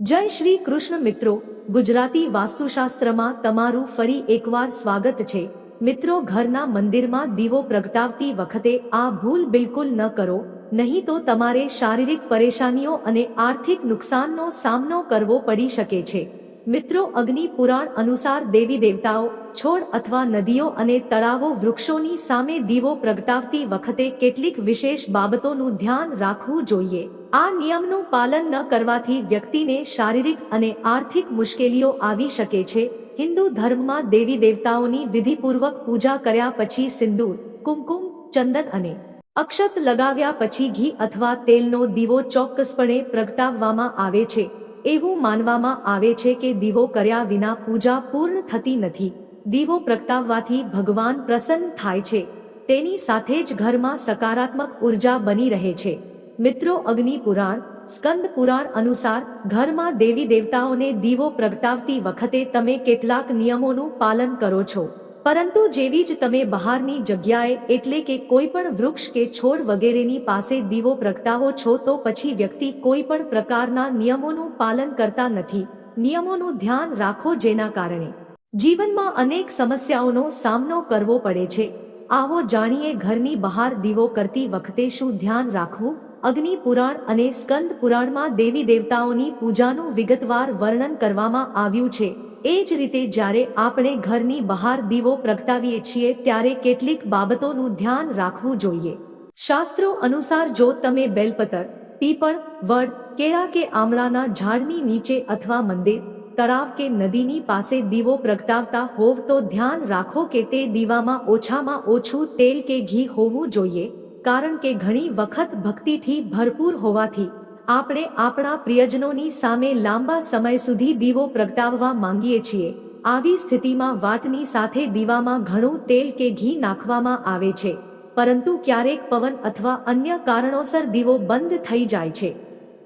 જય શ્રી કૃષ્ણ મિત્રો, ગુજરાતી વાસ્તુશાસ્ત્રમાં તમારું ફરી એકવાર સ્વાગત છે. મિત્રો, ઘરના મંદિરમાં દીવો પ્રગટાવતી વખતે આ ભૂલ બિલકુલ ન કરો, નહીં તો તમારે શારીરિક પરેશાનીઓ અને આર્થિક નુકસાનનો સામનો કરવો પડી શકે છે. મિત્રો, અગ્નિ પુરાણ અનુસાર દેવી દેવતાઓ, છોડ અથવા નદીઓ અને તળાવો વૃક્ષોની સામે દીવો પ્રગટાવતી વખતે કેટલીક વિશેષ બાબતોનું ધ્યાન રાખવું જોઈએ. આ નિયમનું પાલન ન કરવાથી વ્યક્તિને શારીરિક અને આર્થિક મુશ્કેલીઓ આવી શકે છે. હિન્દુ ધર્મમાં દેવી દેવતાઓની વિધિપૂર્વક પૂજા કર્યા પછી સિંદૂર, કુમકુમ, ચંદન અને અક્ષત લગાવ્યા પછી ઘી અથવા તેલનો દીવો ચોક્કસપણે પ્રગટાવવામાં આવે છે. એવું માનવામાં આવે છે કે દીવો કર્યા વિના પૂજા પૂર્ણ થતી નથી. દીવો પ્રગટાવવાથી ભગવાન પ્રસન્ન થાય છે. તેની સાથે જ ઘરમાં સકારાત્મક ઊર્જા બની રહે છે. મિત્રો, અગ્નિ પુરાણ, સ્કંદ પુરાણ અનુસાર ઘરમાં દેવી દેવતાઓને દીવો પ્રગટાવતી વખતે તમે કેટલાક નિયમોનું પાલન કરો છો. પરંતુ જેવી જ તમે બહારની જગ્યાએ એટલે કે કોઈ પણ વૃક્ષ કે છોડ વગેરેની પાસે દીવો પ્રગટાવો છો, તો પછી વ્યક્તિ કોઈ પણ પ્રકારના નિયમોનું પાલન કરતા નથી. નિયમોનું ધ્યાન રાખો જેના કારણે જીવનમાં અનેક સમસ્યાઓનો સામનો કરવો પડે છે. આવો જાણીએ ઘરની બહાર દીવો કરતી વખતે શું ધ્યાન રાખવું? અગ્નિ પુરાણ અને સ્કંદ પુરાણમાં દેવી દેવતાઓની પૂજાનું વિગતવાર વર્ણન કરવામાં આવ્યું છે. એ જ રીતે જ્યારે આપણે ઘરની બહાર દીવો પ્રગટાવીએ છીએ ત્યારે કેટલીક બાબતોનું ધ્યાન રાખવું જોઈએ. શાસ્ત્રો અનુસાર જો તમે બેલપતર, પીપળ, વડ, કેળા કે આમળાના ઝાડની નીચે અથવા મંદિર, તળાવ કે નદીની પાસે દીવો પ્રગટાવતા હોવ તો ધ્યાન રાખો કે તે દીવામાં ઓછામાં ઓછું તેલ કે ઘી હોવું જોઈએ. કારણ કે ઘણી વખત ભક્તિથી ભરપૂર હોવાથી આપણે આપણા પ્રિયજનોની સામે લાંબા સમય સુધી દીવો પ્રગટાવવા માંગીએ છીએ. આવી સ્થિતિમાં વાટની સાથે દીવામાં ઘણું તેલ કે ઘી નાખવામાં આવે છે. પરંતુ ક્યારેક પવન અથવા અન્ય કારણોસર દીવો બંધ થઈ જાય છે.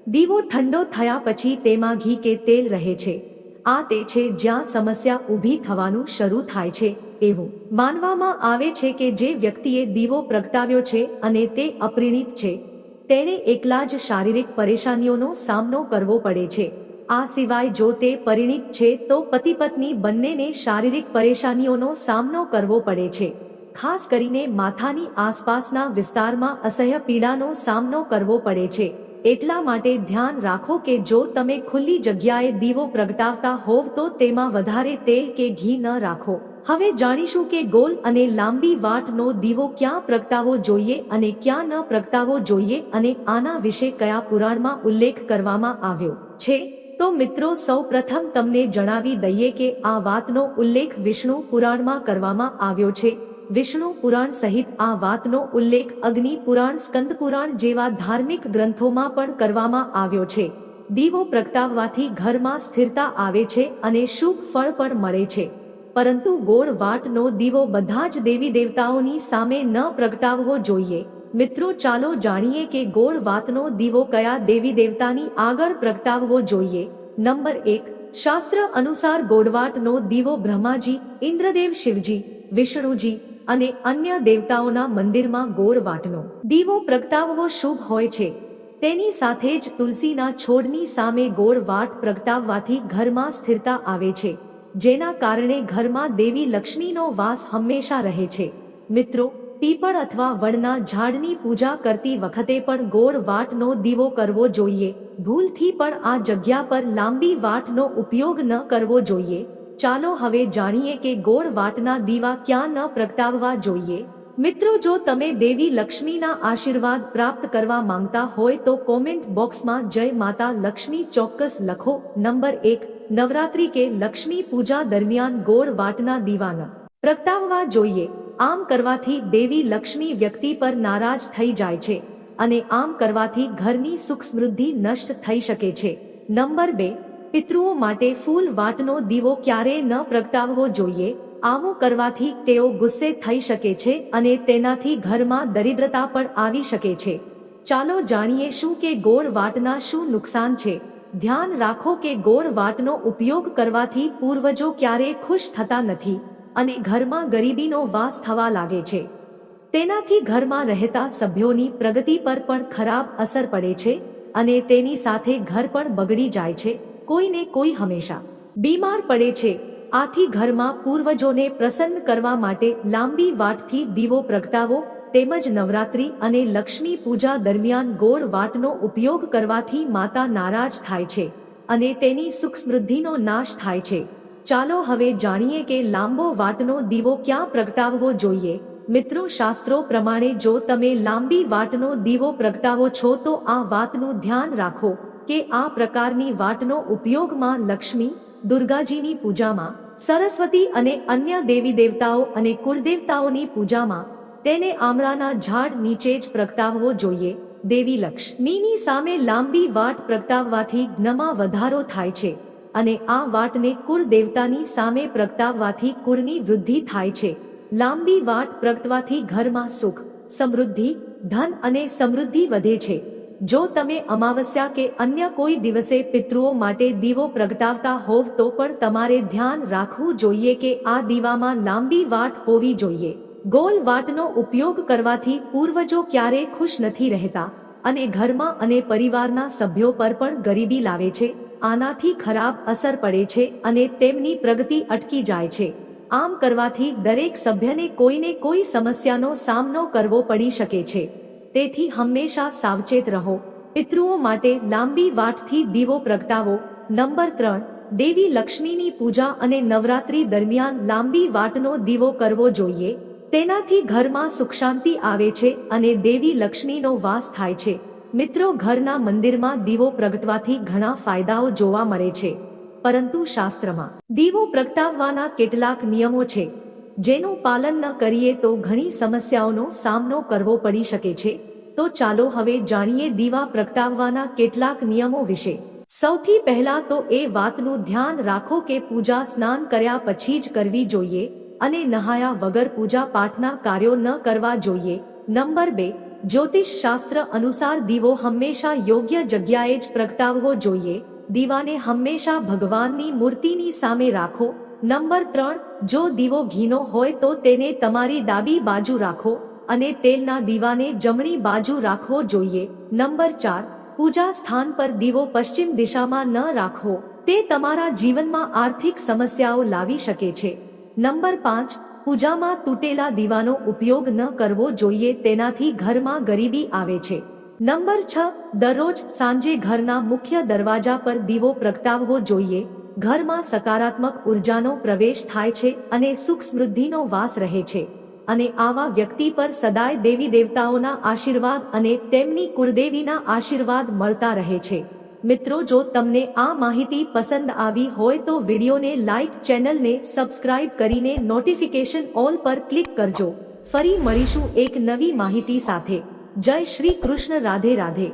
દીવો ઠંડો થયા પછી તેમાં ઘી કે તેલ રહે છે. આ તે છે જ્યાં સમસ્યા ઊભી થવાનું શરૂ થાય છે, એવું માનવામાં આવે છે કે જે વ્યક્તિએ દીવો પ્રગટાવ્યો છે અને તે અપરિણિત છે. તેણે એકલા જ શારીરિક પરેશાનીઓનો સામનો કરવો પડે છે. આ સિવાય જો તે પરિણિત છે તો પતિ પત્ની બંનેને શારીરિક પરેશાનીઓનો સામનો કરવો પડે છે. ખાસ કરીને માથાની આસપાસના વિસ્તારમાં અસહ્ય પીડાનો સામનો કરવો પડે છે. એટલા માટે ધ્યાન રાખો કે જો તમે ખુલ્લી જગ્યાએ દીવો પ્રગટાવતા હોવ તો તેમાં વધારે તેલ કે ઘી ન રાખો. હવે જાણીશું કે ગોલ અને લાંબી વાટનો દીવો ક્યાં પ્રગટાવવો જોઈએ અને ક્યાં ન પ્રગટાવવો જોઈએ અને આના વિશે કયા પુરાણમાં ઉલ્લેખ કરવામાં આવ્યો છે. તો મિત્રો, સૌપ્રથમ તમને જણાવી દઈએ કે આ વાતનો ઉલ્લેખ વિષ્ણુ પુરાણમાં કરવામાં આવ્યો છે. વિષ્ણુ પુરાણ સહિત આ વાતનો ઉલ્લેખ અગ્નિ પુરાણ, સ્કંદ પુરાણ જેવા ધાર્મિક ગ્રંથોમાં પણ કરવામાં આવ્યો છે. દીવો પ્રગટાવવાથી ઘરમાં સ્થિરતા આવે છે અને શુભ ફળ પણ મળે છે. પરંતુ ગોળ વાટનો દીવો બધા જ દેવી દેવતાઓની સામે ન પ્રગટાવવો જોઈએ. મિત્રો, ચાલો જાણીએ કે ગોળ વાતનો દીવો કયા દેવી દેવતાની આગળ પ્રગટાવવો જોઈએ. નંબર એક, શાસ્ત્ર અનુસાર ગોળવાટનો દીવો બ્રહ્માજી, ઇન્દ્રદેવ શિવજી, વિષ્ણુજી અને અન્ય દેવતાઓના મંદિરમાં ગોળ વાટનો. દીવો પ્રગટાવવો શુભ હોય છે. તેની સાથે જ તુલસીના છોડની સામે ગોળ વાટ પ્રગટાવવાથી ઘરમાં સ્થિરતા આવે છે. જેના કારણે ઘરમાં દેવી લક્ષ્મીનો વાસ હંમેશા રહે છે. મિત્રો, પીપળ અથવા વડના ઝાડની પૂજા કરતી વખતે પણ ગોળ વાટનો દીવો કરવો જોઈએ. ભૂલથી પણ આ જગ્યા પર લાંબી વાટનો ઉપયોગ ન કરવો જોઈએ. ચાલો હવે જાણીએ કે ગોળ વાટના દીવા ક્યાં ન પ્રગટાવવા જોઈએ. મિત્રો, જો તમે દેવી લક્ષ્મીના આશીર્વાદ પ્રાપ્ત કરવા માંગતા હોય તો કોમેન્ટ બોક્સમાં જય માતા લક્ષ્મી ચોક્કસ લખો. નંબર એક, નવરાત્રી કે લક્ષ્મી પૂજા દરમિયાન ગોળ વાટના દીવાના પ્રગટાવવા જોઈએ. આમ કરવાથી દેવી લક્ષ્મી વ્યક્તિ પર નારાજ થઈ જાય છે અને આમ કરવાથી ઘરની સુખ સમૃદ્ધિ નષ્ટ થઈ શકે છે. નંબર બે પિતૃઓ માટે ફૂલ વાટનો દીવો ક્યારેય ન પ્રગટાવવો જોઈએ? આવું કરવાથી તેઓ ગુસ્સે થઈ શકે છે અને તેનાથી ઘરમાં દરિદ્રતા પણ આવી શકે છે. ચાલો જાણીએ શું કે ગોળ વાટના શું નુકસાન છે. ધ્યાન રાખો કે ગોળ વાટનો ઉપયોગ કરવાથી પૂર્વજો ક્યારેય ખુશ થતા નથી અને ઘરમાં ગરીબીનો વાસ થવા લાગે છે. તેનાથી ઘરમાં રહેતા સભ્યોની પ્રગતિ પર પણ ખરાબ અસર પડે છે અને તેની સાથે ઘર પણ બગડી જાય છે. કોઈને કોઈ હંમેશા બીમાર પડે છે, આથી ઘરમાં પૂર્વજોને પ્રસન્ન કરવા માટે લાંબી વાટથી દીવો પ્રગટાવો, તેમજ નવરાત્રી અને લક્ષ્મી પૂજા દરમિયાન ગોળ વાટનો ઉપયોગ કરવાથી માતા નારાજ થાય છે અને તેની સુખ સમૃદ્ધિનો નાશ થાય છે. ચાલો હવે જાણીએ કે લાંબો વાટનો દીવો ક્યાં પ્રગટાવવો જોઈએ. મિત્રો, શાસ્ત્રો પ્રમાણે જો તમે લાંબી વાટનો દીવો પ્રગટાવો છો તો આ વાતનું ધ્યાન રાખો. કે આ પ્રકારની વાટનો ઉપયોગમાં લક્ષ્મી દુર્ગાજીની પૂજામાં, સરસ્વતી અને અન્ય દેવી દેવતાઓ અને કુળદેવતાઓની પૂજામાં તેને આમળાના ઝાડ નીચે જ પ્રગટાવવો જોઈએ. દેવી લક્ષ્મીની સામે લાંબી વાટ પ્રગટાવવાથી જ્ઞમાં વધારો થાય છે અને આ વાટને કુળ દેવતાની સામે પ્રગટાવવાથી કુળની વૃદ્ધિ થાય છે. લાંબી વાટ પ્રગટવાથી ઘરમાં સુખ, સમૃદ્ધિ, ધન અને સમૃદ્ધિ વધે છે. જો તમે અમાવસ્યા કે અન્ય કોઈ દિવસે પિતૃઓ માટે દીવો પ્રગટાવતા હોવ તો પણ તમારે ધ્યાન રાખવું જોઈએ કે આ દીવામાં લાંબી વાટ હોવી જોઈએ. ગોલ વાટનો ઉપયોગ કરવાથી પૂર્વજો ક્યારેય ખુશ નથી રહેતા અને ઘરમાં અને પરિવારના સભ્યો પર પણ ગરીબી લાવે છે, આનાથી ખરાબ અસર પડે છે અને તેમની પ્રગતિ અટકી જાય છે. આમ કરવાથી દરેક સભ્યને કોઈને કોઈ સમસ્યાનો સામનો કરવો પડી શકે છે. તેથી હંમેશા સાવચેત રહો. પિતૃઓ માટે લાંબી વાટથી દીવો પ્રગટાવો. નંબર ત્રણ, દેવી લક્ષ્મીની પૂજા અને નવરાત્રી દરમિયાન લાંબી વાટનો દીવો કરવો જોઈએ. તેનાથી ઘરમાં સુખ શાંતિ આવે છે અને દેવી લક્ષ્મીનો વાસ થાય છે. મિત્રો, ઘરના મંદિરમાં દીવો પ્રગટવાથી ઘણા ફાયદાઓ જોવા મળે છે. પરંતુ શાસ્ત્રમાં, દીવો પ્રગટાવવાના કેટલાક નિયમો છે. જેનું પાલન ન કરીએ તો ઘણી સમસ્યાઓનો સામનો કરવો પડી શકે છે. તો ચાલો હવે જાણીએ દીવા પ્રગટાવવાના કેટલાક નિયમો વિશે. સૌથી પહેલા તો એ વાતનું ધ્યાન રાખો કે પૂજા સ્નાન કર્યા પછી જ કરવી જોઈએ અને નહાયા વગર પૂજા પાઠના કાર્યો ન કરવા જોઈએ. નંબર બે, જ્યોતિષ શાસ્ત્ર અનુસાર દીવો હંમેશા યોગ્ય જગ્યાએ જ પ્રગટાવવો જોઈએ. દીવાને હંમેશા ભગવાનની મૂર્તિની સામે રાખો. નંબર ત્રણ જો દીવો ઘીનો હોય તો તેને તમારી ડાબી બાજુ રાખો અને તેલના દીવાને જમણી બાજુ રાખવો જોઈએ. નંબર ચાર, પૂજા સ્થાન પર દીવો પશ્ચિમ દિશામાં ન રાખવો તે તમારા જીવનમાં આર્થિક સમસ્યાઓ લાવી શકે છે. નંબર પાંચ, પૂજામાં તૂટેલા દીવાનો ઉપયોગ ન કરવો જોઈએ, તેનાથી ઘરમાં ગરીબી આવે છે. નંબર છ, દરરોજ સાંજે ઘરના મુખ્ય દરવાજા પર દીવો પ્રગટાવવો જોઈએ. ઘરમાં સકારાત્મક ઉર્જાનો પ્રવેશ થાય છે અને સુખ સમૃદ્ધિનો વાસ રહે છે. અને આવા વ્યક્તિ પર સદાય દેવી દેવતાઓના આશીર્વાદ અને તેમની કુળદેવીના આશીર્વાદ મળતા રહે છે. મિત્રો, જો તમને આ માહિતી પસંદ આવી હોય તો વિડીયોને લાઈક, ચેનલને સબસ્ક્રાઇબ કરીને નોટિફિકેશન ઓલ પર ક્લિક કરજો. ફરી મળીશું એક નવી માહિતી સાથે. જય શ્રી કૃષ્ણ, રાધે રાધે.